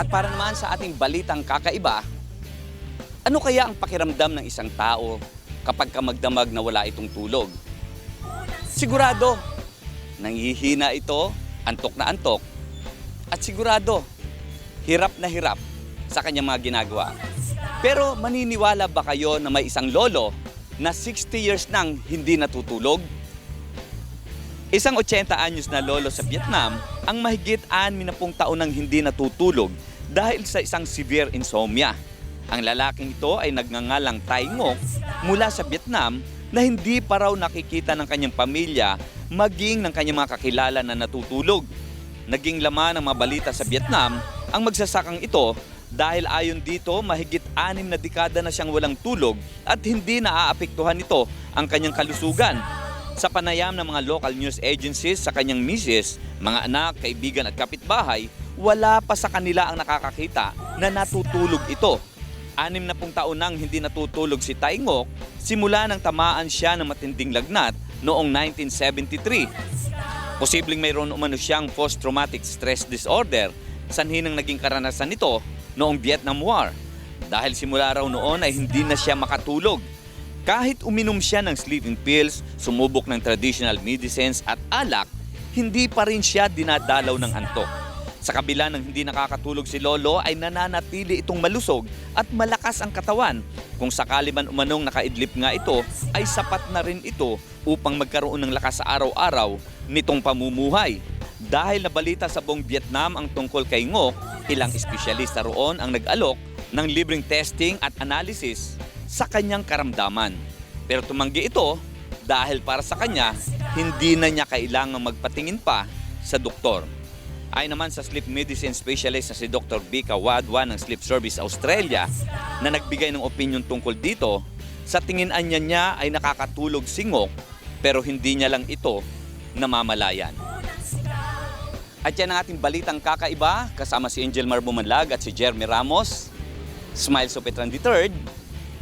At para naman sa ating balitang kakaiba, ano kaya ang pakiramdam ng isang tao kapag ka magdamag na wala itong tulog? Sigurado, nangihina ito, antok na antok, at sigurado, hirap na hirap sa kanyang mga ginagawa. Pero maniniwala ba kayo na may isang lolo na 60 years nang hindi natutulog? Isang 80 anyos na lolo sa Vietnam ang mahigit 60 taon nang hindi natutulog dahil sa isang severe insomnia. Ang lalaking ito ay nagngangalang Tai Ngoc mula sa Vietnam na hindi pa raw nakikita ng kanyang pamilya maging ng kanyang mga kakilala na natutulog. Naging laman ng mga balita sa Vietnam ang magsasakang ito dahil ayon dito mahigit anim na dekada na siyang walang tulog at hindi naaapektuhan nito ang kanyang kalusugan. Sa panayam ng mga local news agencies sa kanyang misis, mga anak, kaibigan at kapitbahay, wala pa sa kanila ang nakakakita na natutulog ito. Anim na pung taon nang hindi natutulog si Tai Ngoc, simula nang tamaan siya ng matinding lagnat noong 1973. Posibleng mayroon umano siyang post-traumatic stress disorder, sanhi ng naging karanasan nito noong Vietnam War. Dahil simula raw noon ay hindi na siya makatulog. Kahit uminom siya ng sleeping pills, sumubok ng traditional medicines at alak, hindi pa rin siya dinadalaw ng antok. Sa kabila ng hindi nakakatulog si Lolo ay nananatili itong malusog at malakas ang katawan. Kung sakali man umanong nakaidlip nga ito, ay sapat na rin ito upang magkaroon ng lakas sa araw-araw nitong pamumuhay. Dahil nabalita sa buong Vietnam ang tungkol kay Ngoc, ilang espesyalista roon ang nag-alok ng libreng testing at analysis sa kanyang karamdaman. Pero tumanggi ito dahil para sa kanya, hindi na niya kailangang magpatingin pa sa doktor. Ay naman sa sleep medicine specialist na si Dr. Bika Wadwa ng Sleep Service Australia na nagbigay ng opinion tungkol dito, sa tingin anya niya ay nakakatulog si Ngok pero hindi niya lang ito namamalayan. At yan ang ating balitang kakaiba kasama si Angel Marbumanlag at si Jeremy Ramos. Smile Supetran III